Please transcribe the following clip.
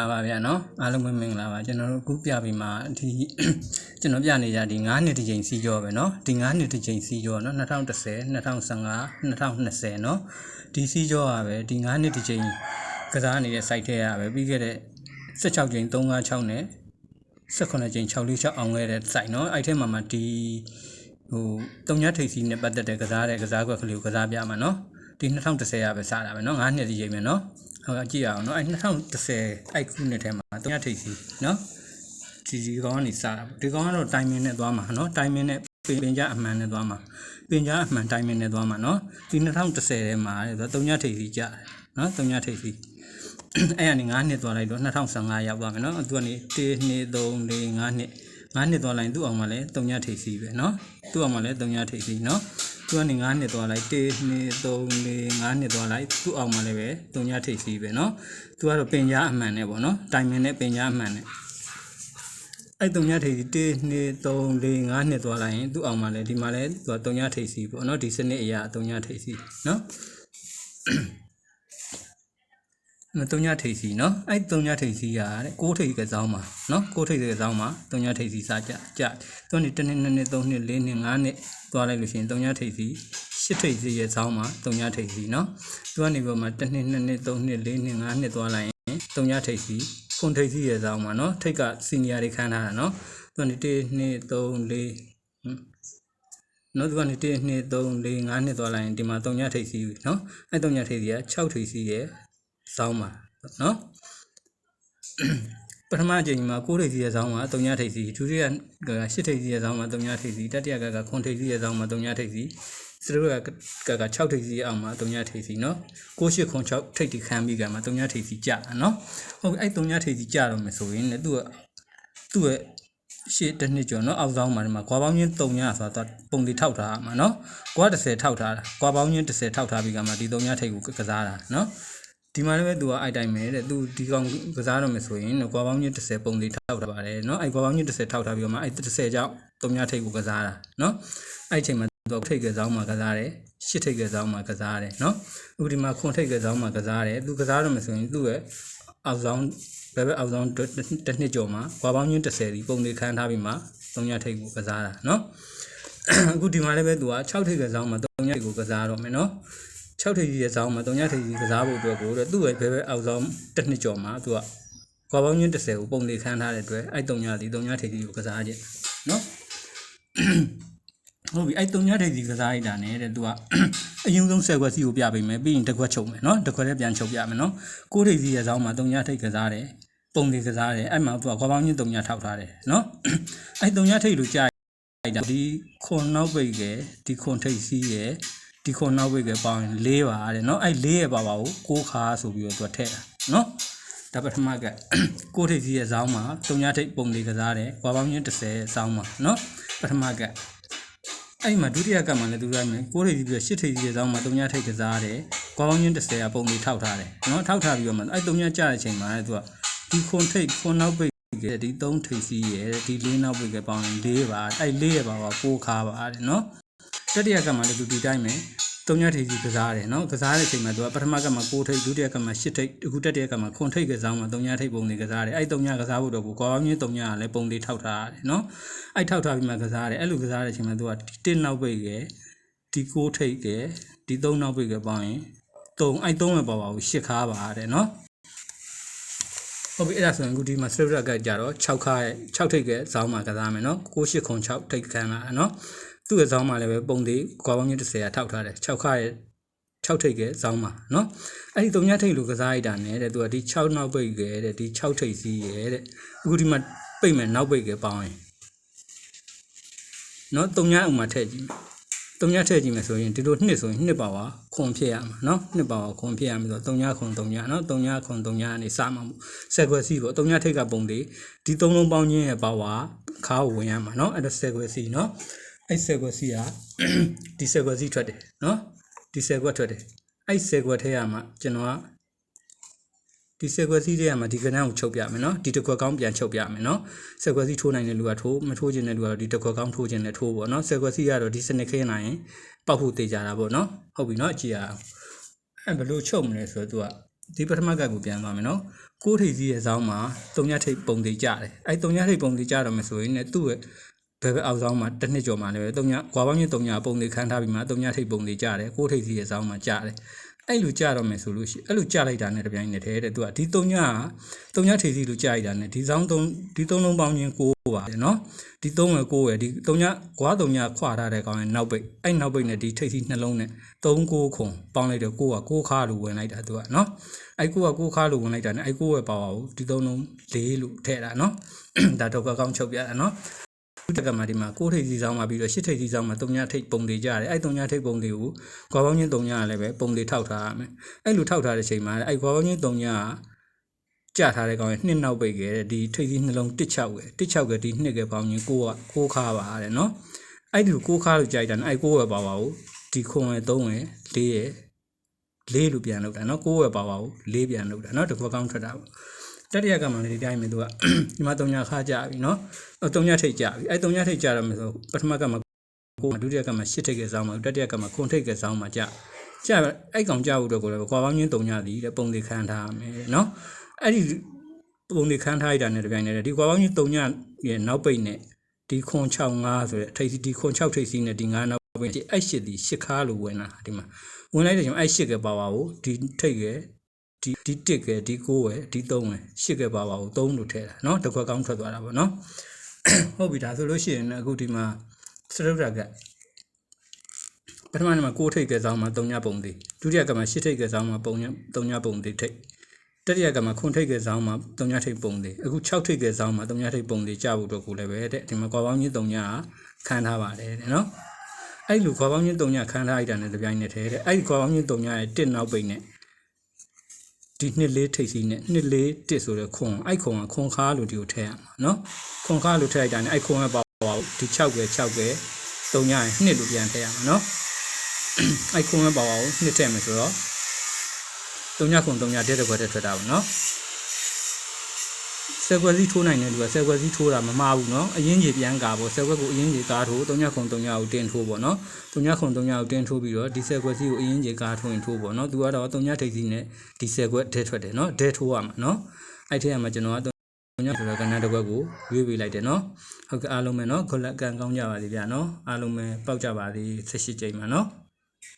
လာပါဗျာနော်အားလုံးပဲမင်္ဂလာပါကျွန်တော်တို့အခုပြပြီးမှဒီကျွန်တော်ပြနေကြဒီ9နှစ်တစ်ချိန်စီးကြောပဲနော်ဒီ9နှစ်တစ်ချိန်စီးကြောနော်2010 2015 2020နော်ဒီစီးကြောကပဲဒီ9နှစ်တစ်ချိန်ကစားနေတဲ့ site ထဲကပဲပြီးခဲ့တဲ့16ချိန်356နဲ့18ချိန်646အောင်ခဲ့တဲ့ site နော်အဲ့ထဲမှာမှဒီဟိုတုံညထိပ်စီနဲ့ပတ်သက်တဲ့ကစားတဲ့ကစားကွက်ကလေးကိုကစားပြမှာနော် ဒီ2010ရပဲစတာပဲနော်9နှစ်တစ်ချိန်ပဲနော် ဟုတ်ကဲ့ကြည့်ရအောင်เนาะအဲ2010အဲ့ခုနှစ်ထဲမှာတုံးရထိပ်စီเนาะဒီဒီကောင်ကနေစတာပေါ့ဒီကောင်ကတော့ timing နဲ့သွားမှာเนาะ timing နဲ့ပင်ပင်ကြအမှန်နဲ့သွားမှာပင်ကြအမှန် timing နဲ့သွားမှာเนาะဒီ2010ထဲမှာဆိုတုံးရထိပ်စီကြတယ်เนาะတုံးရထိပ်စီအဲ့ကနေ9နှစ်သွားလိုက်တော့2015ရောက်သွားမယ်เนาะသူကနေ1 2 3 4 5နှစ်9နှစ်သွားလိုက်သူ့အောင်မှာလဲတုံးရထိပ်စီပဲเนาะသူ့အောင်မှာလဲတုံးရထိပ်စီเนาะ သူကနေ9နှစ်သွားလိုက်1 2 3 4 5နှစ်သွားလိုက်သူ့အောင်မှာလည်းပဲတုံညာထိပ်စီးပဲเนาะသူကတော့ပင်ကြားအမှန်နဲ့ပေါ့เนาะတိုင်မင်နဲ့ပင်ကြားအမှန်နဲ့အဲ့တုံညာထိပ်စီး1 2 3 4 5နှစ်သွားလိုက်ရင်သူ့အောင်မှာလည်းဒီမှာလည်းသူကတုံညာထိပ်စီးပေါ့เนาะဒီစနစ်အရာတုံညာထိပ်စီးเนาะမ တုံညထိတ်စီနော်အဲ့တုံညထိတ်စီရတဲ့ကိုးထိတ်ကစားမှာနော်ကိုးထိတ်ကစားမှာတုံညထိတ်စီစားကြကြသူနှစ်တစ်နှစ်နှစ်နှစ်သုံးနှစ်လေးနှစ်ငါးနှစ်သွားလိုက်လို့ရှိရင်တုံညထိတ်စီရှစ်ထိတ်စီရဲ့စားမှာတုံညထိတ်စီနော်သူကနေပေါ်မှာတစ်နှစ်နှစ်နှစ်သုံးနှစ်လေးနှစ်ငါးနှစ်သွားလိုက်ရင်တုံညထိတ်စီခွန်ထိတ်စီရဲ့စားမှာနော်ထိတ်ကစီနီယာတွေခန်းထားတာနော်သူကနေ1နှစ်3 4နောက်တစ်ခါနေ1 2 3 4 5နှစ်သွားလိုက်ရင်ဒီမှာ3ညထိပ်စီနော်အဲ3ညထိပ်စီက6ထိပ်စီရယ် ဆောင်းမှာနော်ပထမအကြိမ်မှာ9ထိပ်စီရဲ့ဆောင်းမှာ3ညထိပ်စီဒုတိယက8ထိပ်စီရဲ့ဆောင်းမှာ3ညထိပ်စီတတိယကက9ထိပ်စီရဲ့ဆောင်းမှာ3ညထိပ်စီစတုကကက6ထိပ်စီအောင်မှာ3ညထိပ်စီနော်6 8 6ထိပ်တိခံပြီးကမှာ3ညထိပ်စီကြာနော်ဟုတ်အဲ့3ညထိပ်စီကြာတော့မယ်ဆိုရင်လည်းသူ့ကသူ့ရဲ့ရှေ့တစ်နှစ်ကျော်နော်အောက်ဆောင်မှာဒီမှာကွာပေါင်းချင်း3ညဆိုတာပုံတွေထောက်ထားမှာနော်ကွာ30ထောက်ထားတာကွာပေါင်းချင်း30ထောက်ထားပြီးကမှာဒီ3ညထိပ်ကိုကစားတာနော် ဒီမှာလည်းပဲသူကအဲ့တိုင်းပဲတဲ့သူဒီကောင်ကစားတော့မယ်ဆိုရင်ကွာပေါင်းချင်း30ပုံလေးထောက်ထားပါတယ်เนาะအဲ့ကွာပေါင်းချင်း30ထောက်ထားပြီးတော့မှအဲ့30ကြောင့်3ညထိပ်ကိုကစားတာเนาะအဲ့ချိန်မှာသူထိပ်ကစားမှာကစားတယ်ရှစ်ထိပ်ကစားမှာကစားတယ်เนาะအခုဒီမှာခွန်ထိပ်ကစားမှာကစားတယ်သူကစားတော့မယ်ဆိုရင်သူ့ရဲ့အောက်ဆောင်ဘယ်ဘက်အောက်ဆောင်တစ်နှစ်ကျော်မှာကွာပေါင်းချင်း30ဒီပုံလေးခန်းထားပြီးမှ3ညထိပ်ကိုကစားတာเนาะအခုဒီမှာလည်းပဲသူက6ထိပ်ကစားမှာ3ညထိပ်ကိုကစားတော့မယ်เนาะ 6ထိပ်ကြီးရဲ့ဇောင်းမှာ3ညထိပ်ကြီးကစားဖို့အတွက်ကိုတော့သူ့ရဲ့ဘဲဘဲအောက်ဆောင်တစ်နှစ်ကျော်မှာသူကကွာပေါင်းချင်း30ကိုပုံနေခန်းထားတဲ့အတွက်အဲ့3ညဒီ3ညထိပ်ကြီးကိုကစားခြင်းနော်ဟုတ်ပြီအဲ့3ညထိပ်ကြီးကစားရတာ ਨੇ တဲ့သူကအရင်ဆုံး10ခွက်စီကိုပြပေးမယ်ပြီးရင်တစ်ခွက်ချုပ်မယ်နော်တစ်ခွက်လည်းပြန်ချုပ်ပြမယ်နော်ကိုထိပ်ကြီးရဲ့ဇောင်းမှာ3ညထိပ်ကစားတယ်ပုံနေကစားတယ်အဲ့မှာသူကခွာပေါင်းချင်း3ညထောက်ထားတယ်နော်အဲ့3ညထိပ်လို့ကြာိုက်တာဒီခွန်နောက်ပိတ်ရဲ့ဒီခွန်ထိပ်စီးရဲ့ ဒီခုနောက်ဝိတ်ကပေါင်း၄ပါတဲ့နော်အဲ့၄ရဲ့ပါပါကို6ခါဆိုပြီးတော့သူကထည့်တာနော်ဒါပထမကကိုထိပ်ကြီးရဲ့ဇောင်းမှာတုံညာထိပ်ပုံလေးကစားတယ်ကွာပေါင်းချင်း30ဇောင်းမှာနော်ပထမကအဲ့မှာဒုတိယကမှလည်းသူရိုက်မယ်ကိုထိပ်ကြီးပြီးတော့ရှစ်ထိပ်ကြီးရဲ့ဇောင်းမှာတုံညာထိပ်ကစားတယ်ကွာပေါင်းချင်း30ကပုံလေးထောက်ထားတယ်နော်ထောက်ထားပြီးတော့မှအဲ့တုံညာကြတဲ့အချိန်မှာလည်းသူကဒီခွန်ထိပ်ခွန်နောက်ပိတ်ကဒီ3ထိပ်စီးရဲ့ဒီ4နောက်ပိတ်ကပေါင်း4ပါအဲ့4ရဲ့ပါပါ6ခါပါတယ်နော် တတိယကမှလည်းသူဒီတိုင်းမယ်တုံညာထိပ်စီကစားတယ်နော်ကစားတဲ့အချိန်မှာသူကပထမကမှ6ထိပ်ဒုတိယကမှ8ထိပ်အခုတတိယကမှခွန်ထိပ်ကစားမှာတုံညာထိပ်ပုံလေးကစားတယ်အဲ့တုံညာကစားဖို့တော့ကိုကောင်းချင်းတုံညာကလည်းပုံလေးထောက်ထားရတယ်နော်အဲ့ထောက်ထားပြီးမှကစားတယ်အဲ့လိုကစားတဲ့အချိန်မှာသူကဒီ1နောက်ပိတ်ကဒီ6ထိပ်ကဒီ3နောက်ပိတ်ကပေါင်းရင်3အဲ့3ပဲပါပါဘူး8ခါပါတဲ့နော်ဟုတ်ပြီအဲ့ဒါဆိုရင်အခုဒီမှာ server ကကြတော့6ခါရဲ့6ထိပ်ကဇောင်းမှာကစားမယ်နော်9 8ခု6ထိပ်ခံလာနော် သူ့ရဲ့ဇောင်းမှာလည်းပဲပုံသေးကွာပေါင်းချင်း30ကထောက်ထားတယ်6ခါရဲ့6ထိပ်ကဇောင်းမှာနော်အဲ့ဒီ3ညထိပ်လိုကစားရတာနဲ့တဲ့သူကဒီ6နောက်ပိတ်ကတဲ့ဒီ6ထိပ်စီးရဲ့တဲ့အခုဒီမှာပိတ်မယ်နောက်ပိတ်ကပေါင်းရင်နော်3ညအုံမှာထည့်ကြည့်3ညထည့်ကြည့်မယ်ဆိုရင်ဒီလိုနှစ်ဆိုရင်နှစ်ပါပါခွန်ဖြစ်ရမှာနော်နှစ်ပါပါခွန်ဖြစ်ရမှာဆိုတော့3ညခွန်3ညနော်3ညခွန်3ညကနေစမှာမို့ဆက်ခွက်စီပေါ့3ညထိပ်ကပုံလေးဒီ3လုံးပေါင်းခြင်းရဲ့ပါဝါခါကိုဝင်ရမှာနော်အဲ့ဒါဆက်ခွက်စီနော် အဲ့ဆက်ခွက်စီကဒီဆက်ခွက်စီထွက်တယ်နော်ဒီဆက်ခွက်ထွက်တယ်အဲ့ဆက်ခွက်ထဲရမှာကျွန်တော်ကဒီဆက်ခွက်စီးတွေကမှဒီကဏ္ဍကိုချုပ်ပြမယ်နော်ဒီတစ်ခွက်ကောင်းပြန်ချုပ်ပြမယ်နော်ဆက်ခွက်စီးထိုးနိုင်တဲ့လူကထိုးမထိုးခြင်းတဲ့လူကတော့ဒီတစ်ခွက်ကောင်းထိုးခြင်းနဲ့ထိုးပေါ့နော်ဆက်ခွက်စီးကတော့ဒီစနစ်ခင်းနိုင်ရင်ပောက်ဖို့တေးကြတာပေါ့နော်ဟုတ်ပြီနော်ကြည့်ရအောင်အဲ့ဘယ်လိုချုပ်မလဲဆိုတော့ तू ကဒီပထမကတ်ကိုပြန်သွားမယ်နော်ကိုးထိပ်စီးရဲ့ဇောင်းမှာတုံညထိပ်ပုံသေးကြတယ်အဲ့တုံညထိပ်ပုံသေးကြတော့မယ်ဆိုရင်လည်းသူ့ရဲ့ ဘက်ဘက်အောက်ဆောင်မှာတစ်နှစ်ကျော်မှလည်းပဲတုံညာကွာပေါင်းချင်းတုံညာပုံတွေခန်းထားပြီးမှတုံညာထိပ်ပုံတွေကြားတယ်ကိုထိပ်စီရဲ့ဆောင်မှာကြားတယ်အဲ့လိုကြားတော့မယ်ဆိုလို့ရှိအဲ့လိုကြားလိုက်တာနဲ့တပြိုင်နက်တည်းတဲ့သူကဒီတုံညာတုံညာထိပ်စီလိုကြားလိုက်တာနဲ့ဒီဆောင်တုံဒီသုံးလုံးပေါင်းချင်းကိုပါတယ်နော်ဒီသုံးရကိုရဒီတုံညာကွာတုံညာခွာထားတဲ့ကောင်ရဲ့နောက်ပိတ်အဲ့နောက်ပိတ်နဲ့ဒီထိပ်စီနှလုံးနဲ့သုံးကိုခုံပေါင်းလိုက်တော့ကိုကကိုခါလိုဝင်လိုက်တာသူကနော်အဲ့ကိုကကိုခါလိုဝင်လိုက်တာနဲ့အဲ့ကိုရဲ့ပါပါဘူးဒီသုံးလုံးလေးလို့ထည့်တာနော်ဒါတော့ကောင်းချုပ်ပြတာနော် တက်ကမှဒီမှာကိုးထိပ်စီဆောင်မှပြီးတော့ရှစ်ထိပ်စီဆောင်မှတုံညာထိပ်ပုံတွေကြရတယ်အဲ့တုံညာထိပ်ပုံတွေကိုခွာပေါင်းချင်းတုံညာကလည်းပဲပုံတွေထောက်ထားရမယ်အဲ့လိုထောက်ထားတဲ့ချိန်မှာအဲ့ခွာပေါင်းချင်းတုံညာကကြထားတဲ့ကောင်ရဲ့နှစ်နောက်ပိတ်ခဲ့တဲ့ဒီထိပ်စီနှလုံးတစ်ချောက်ကတစ်ချောက်ကဒီနှစ်ကပေါင်းချင်းကိုကကိုးခါပါတယ်နော်အဲ့ဒီကိုးခါလို့ကြိုက်တာအဲ့ကိုးဝယ်ပါပါဘူးဒီခွန်ဝယ်၃ဝယ်၄ရယ်လေးလို့ပြန်လောက်တာနော်ကိုးဝယ်ပါပါဘူးလေးပြန်လောက်တာနော်တကွာကောင်းထွက်တာပေါ့ တတိယကမ္မလေးဒီတိုင်းမင်းတို့ကဒီမှာ၃ညခါကြပြီနော်၃ညထိတ်ကြပြီအဲ၃ညထိတ်ကြရမယ်ဆိုပထမကမ္မကိုဒုတိယကမ္မ၈ထိတ်ကစားမှာတတိယကမ္မခွန်ထိတ်ကစားမှာကြကြအဲ့ကောင်ကြဖို့အတွက်ကိုလည်းကွာပေါင်းချင်း၃ညသည်တဲ့ပုံစံခံထားရမယ်နော်အဲ့ဒီပုံစံခံထားရတာနဲ့တပြိုင်တည်းဒီကွာပေါင်းချင်း၃ညရဲ့နောက်ပိတ်နဲ့ဒီခွန်65ဆိုတဲ့အထိတ်ဒီခွန်6ထိတ်စီးနဲ့ဒီ9နောက်ပိတ်အဲ့ရှစ်ဒီ၈ခါလို့ဝင်လာဒီမှာဝင်လိုက်တဲ့အချိန်အဲ့ရှစ်ကပါပါကိုဒီထိတ်ရဲ့ ဒီဒီတစ်ကဒီကိုပဲဒီသုံးပဲရှစ်ကပါပါကိုသုံးလို့ထည့်တာเนาะတစ်ခွက်ကောင်းထွက်သွားတာပေါ့เนาะဟုတ်ပြီဒါဆိုလို့ရှိရင်အခုဒီမှာစရုပ်ရကပထမနေ့မှာကိုထိတ်ကစားမှာ3ညပုံသေးဒုတိယကမှာရှစ်ထိတ်ကစားမှာပုံည3ညပုံသေးထိတ်တတိယကမှာခွန်ထိတ်ကစားမှာ3ညထိတ်ပုံသေးအခု6ထိတ်ကစားမှာ3ညထိတ်ပုံသေးကြဖို့တော့ကိုလည်းပဲတဲ့ဒီမှာကွာပေါင်းကြီး3ညခန်းထားပါတယ်တဲ့เนาะ အဲ့လိုခွာပေါင်းချင်းတုံညခန်းထားလိုက်တာနဲ့တပြိုင်နက်တည်းတဲ့အဲ့ဒီခွာပေါင်းချင်းတုံညရဲ့တစ်နောက်ပိတ်နဲ့ ဒီနှစ်လေးထိပ်စီနဲ့နှစ်လေးတစ်ဆိုတဲ့ခွန်အဲ့ခွန်ကခွန်ခါလို့ဒီကိုထည့်ရမှာနော်ခွန်ခါလို့ထည့်လိုက်တာနဲ့အဲ့ခွန်ကပါပါဒီ6ပဲ6ပဲတုံညရဲ့နှစ်လို့ပြန်ထည့်ရမှာနော်အဲ့ခွန်ကပါပါကိုနှစ်ထည့်မယ်ဆိုတော့တုံညခွန်တုံညတဲ့တစ်ခွက်တည်းထွက်တာပါနော် ဆယ်ခွက်စီးထိုးနိုင်တဲ့လူကဆယ်ခွက်စီးထိုးတာမမှားဘူးเนาะအရင်ကြီးပြန်ကာပေါ့ဆယ်ခွက်ကိုအရင်ကြီးကားထိုး3ညခုံ3ညကိုတင်ထိုးပေါ့เนาะ3ညခုံ3ညကိုတင်ထိုးပြီးတော့ဒီဆယ်ခွက်စီးကိုအရင်ကြီးကားထိုးရင်ထိုးပေါ့เนาะသူကတော့3ညထိပ်စီးနဲ့ဒီဆယ်ခွက်ထဲထွက်တယ်เนาะဒဲထိုးရမှာเนาะအဲ့ထဲမှာကျွန်တော်က3ညဆိုတော့ကဏ္ဍတစ်ခွက်ကိုရွေးပေးလိုက်တယ်เนาะဟုတ်ကဲ့အားလုံးပဲเนาะခလက်ကံကောင်းကြပါစေဗျာเนาะအားလုံးပဲပေါက်ကြပါစေ18ကြိမ်မှာเนาะ